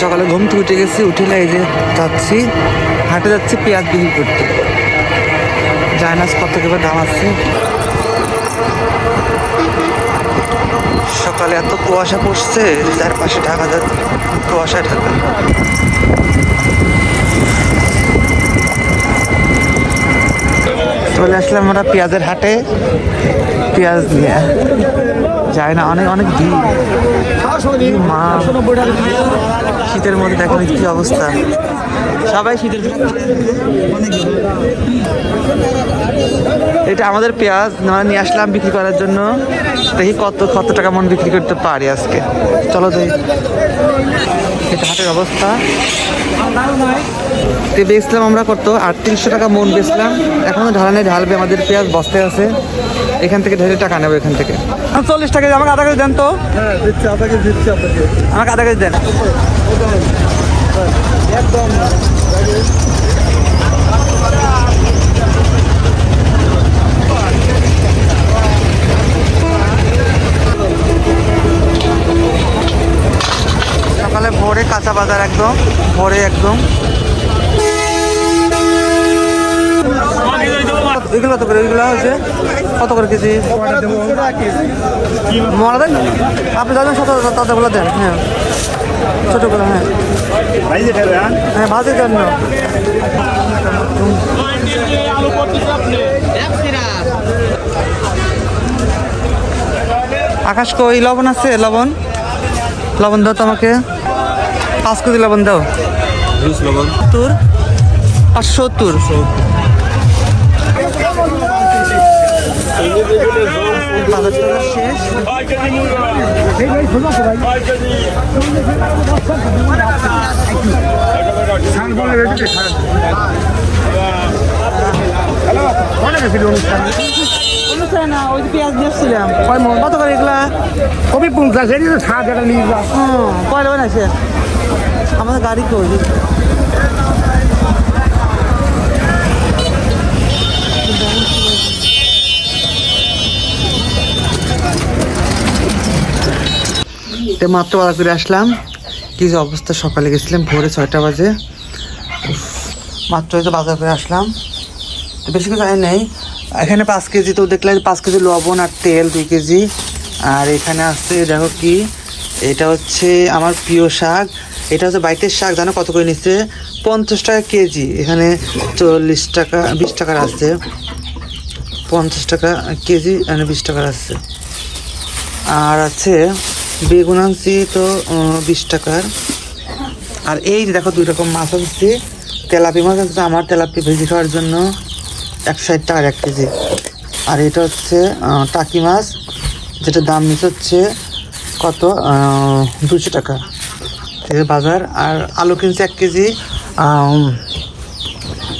সকালে ঘুম থেকে উঠে গেছি উঠিলে এই যে যাচ্ছি হাটে যাচ্ছি পেঁয়াজ বিক্রি করতে। জায়নাস কত কেবার দাম আছে? সকালে এত কুয়াশা পড়ছে চারপাশে ঢাকা যাচ্ছে কুয়াশা ঢাকা। চলে আসলাম আমরা পেঁয়াজের হাটে। পেঁয়াজ নিয়ে যায় না অনেক অনেক ভিড়। মা শীতের মধ্যে দেখেন কি অবস্থা। সবাই শীতের এটা আমাদের পেঁয়াজ আমরা নিয়ে আসলাম বিক্রি করার জন্য। দেখি কত কত টাকা মন বিক্রি করতে পারি আজকে। চলো দেখি। এটা হাটের অবস্থা। তো বেচলাম আমরা কত? আটত্রিশশো টাকা মন বেচলাম। এখনও ঢালানে ঢালবে আমাদের পেঁয়াজ বস্তায় আছে। এখান থেকে ঢেলে টাকা নেব এখান থেকে। চল্লিশ টাকা আমাকে আধা কেজি দেন তো। হ্যাঁ দিচ্ছি আপনাকে দিচ্ছি আপনাকে। আমাকে আধা কেজি দেন। একদম সকালে ভোরে কাঁচা বাজার একদম, ভোরে একদম। এগুলো কত করে? এগুলো হচ্ছে কত করে কেজি? মরা দেন? আপনি যাবেন শত তাদেরগুলো দেন হ্যাঁ। ছোটোগুলো হ্যাঁ। হ্যাঁ? ভাজের জন্য আকাশ কই লবণ আছে? লবণ? লবণ দাও তো আমাকে। পাঁচ কেজি লবণ দাও। সত্তর? পাঁচশো সত্তর। শেষ অনুষ্ঠানে। না ওই যে পেঁয়াজ দিয়েছিলাম কত করে এগুলা? কবি পঞ্চাশ এটি তো সাত টাকা নিয়ে যা হুম কয়টা বানাইছে? আমাদের গাড়ি কই? তো মাত্র বাজার করে আসলাম। কি যে অবস্থা, সকালে গেছিলাম ভোরে ছয়টা বাজে। মাত্র এই তো বাজার করে আসলাম। তো বেশি কিছু আয় নেই। এখানে পাঁচ কেজি তো দেখলে পাঁচ কেজি লবণ আর তেল দুই কেজি। আর এখানে আছে, দেখো কি, এটা হচ্ছে আমার প্রিয় শাক। এটা হচ্ছে বাইটের শাক, জানো কত করে নিচ্ছে? পঞ্চাশ টাকা কেজি। এখানে চল্লিশ টাকা, বিশ টাকার আছে। পঞ্চাশ টাকা কেজি মানে বিশ টাকার আছে। আর আছে বেগুন আনছি তো বিশ টাকার। আর এই যে দেখো দুই রকম মাছ আনছি। তেলাপি মাছ আছে আমার তেলাপি ভেজি খাওয়ার জন্য একশো ষাট টাকার এক কেজি। আর এটা হচ্ছে টাকি মাছ যেটা দাম নিচ্ছে হচ্ছে কত দুশো টাকা। যে বাজার, আর আলু কিনছে এক কেজি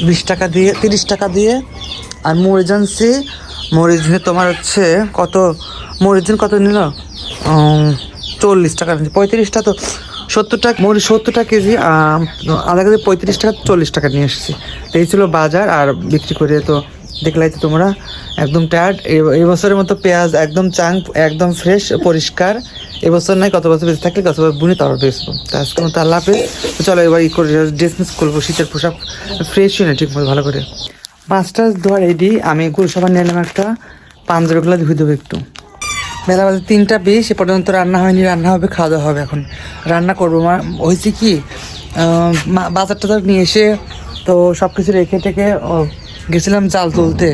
বিশ টাকা দিয়ে, তিরিশ টাকা দিয়ে। আর মরিচ আনছি, মরিচ তোমার হচ্ছে কত, মরিচ কত নিল? চল্লিশ টাকা নিচ্ছে পঁয়ত্রিশটা তো সত্তর টাকা মরিচ সত্তর টাকা কেজি আধা কেজি পঁয়ত্রিশ টাকা চল্লিশ টাকা নিয়ে এসেছি। তো এই ছিল বাজার, আর বিক্রি করে তো দেখলাই তো তোমরা, একদম টায়ার্ড বছরের মতো পেঁয়াজ একদম চাং একদম ফ্রেশ পরিষ্কার। এবছর নাই কত বছর বেঁচে থাকলে কত বছর বুনি, তারপর বেচবো। তো আজকে মতো আল্লাহ হাফেজ। চলো এবার ই করে ড্রেস মিস করব, শীতের পোশাক ফ্রেশ হয় না ঠিক মতো ভালো করে। পাঁচটা ধোয়া রেডি আমি সবার নিলাম একটা পাঞ্জাবিগুলো ধুয়ে দেবো একটু। বেলা বাজে তিনটা বিশ এ পর্যন্ত রান্না হয়নি রান্না হবে খাওয়া দাওয়া হবে এখন। রান্না করব। মা হয়েছে কি বাজার টাজার নিয়ে এসে তো সব কিছু রেখে ও, গেছিলাম জাল তুলতে।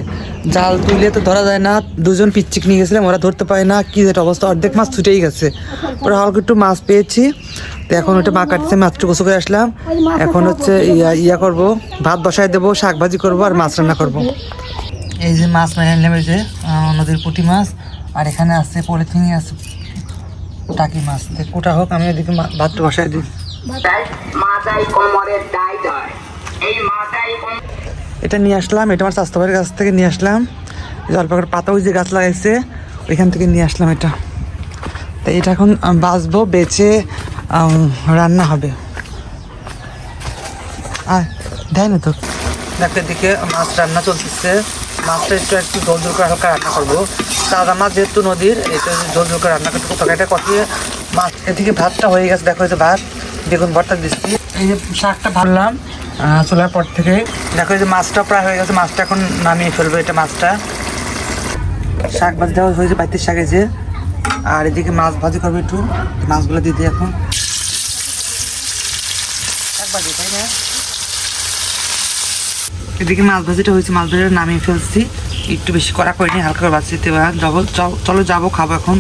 জাল তুলে তো ধরা যায় না দুজন পিচ্চিক নিয়ে গেছিলাম ওরা ধরতে পারে না কি যেটা অবস্থা অর্ধেক মাছ ছুটেই গেছে। ওরা হালকা একটু মাছ পেয়েছি তো এখন ওটা মা কাটছে মাত্র গোসল করে আসলাম। এখন হচ্ছে ইয়া ইয়া করব ভাত বসায় দেবো শাক ভাজি করব আর মাছ রান্না করব। এই যে মাছ মেরে নিলাম যে নদীর পুঁটি মাছ। আর এখানে আছে পলিথিনে আছে টাকি মাছ। কোটা হোক আমি এদিকে ভাতটা বসাই দিই। এটা নিয়ে আসলাম এটা আমার স্বাস্থ্য ভাইয়ের কাছ থেকে নিয়ে আসলাম। জলপাকার পাতা ওই যে গাছ লাগাইছে ওইখান থেকে নিয়ে আসলাম এটা। তো এটা এখন বাঁচবো বেচে রান্না হবে। আর দেয় না তো? দেখতে দিকে মাছ রান্না চলতেছে। মাছটা একটু একটু ঝোল ঝোল করে হালকা রান্না করব। তাজা মাছ যেহেতু নদীর, এটা ঝোল ঝোল করে রান্না করতে তরকারিটা কষিয়ে মাছ এদিকে ভাতটা হয়ে গেছে। দেখো যে ভাত, বেগুন ভর্তা দিচ্ছি। এই যে শাকটা ভাবলাম চলার পর থেকে। দেখো যে মাছটা প্রায় হয়ে গেছে। মাছটা এখন নামিয়ে ফেলব এটা মাছটা। শাক ভাজি দেওয়া হয়েছে বাড়িতে শাক যে। আর এদিকে মাছ ভাজি করব একটু। মাছগুলো দিই এখন। শাক ভাজি, তাই না? এদিকে মাছ ভাজিটা হয়েছে, মাছ ভাজিটা নামিয়ে ফেলছি। একটু বেশি করা করিনি, হালকা করে চলো যাব, খাব এখন।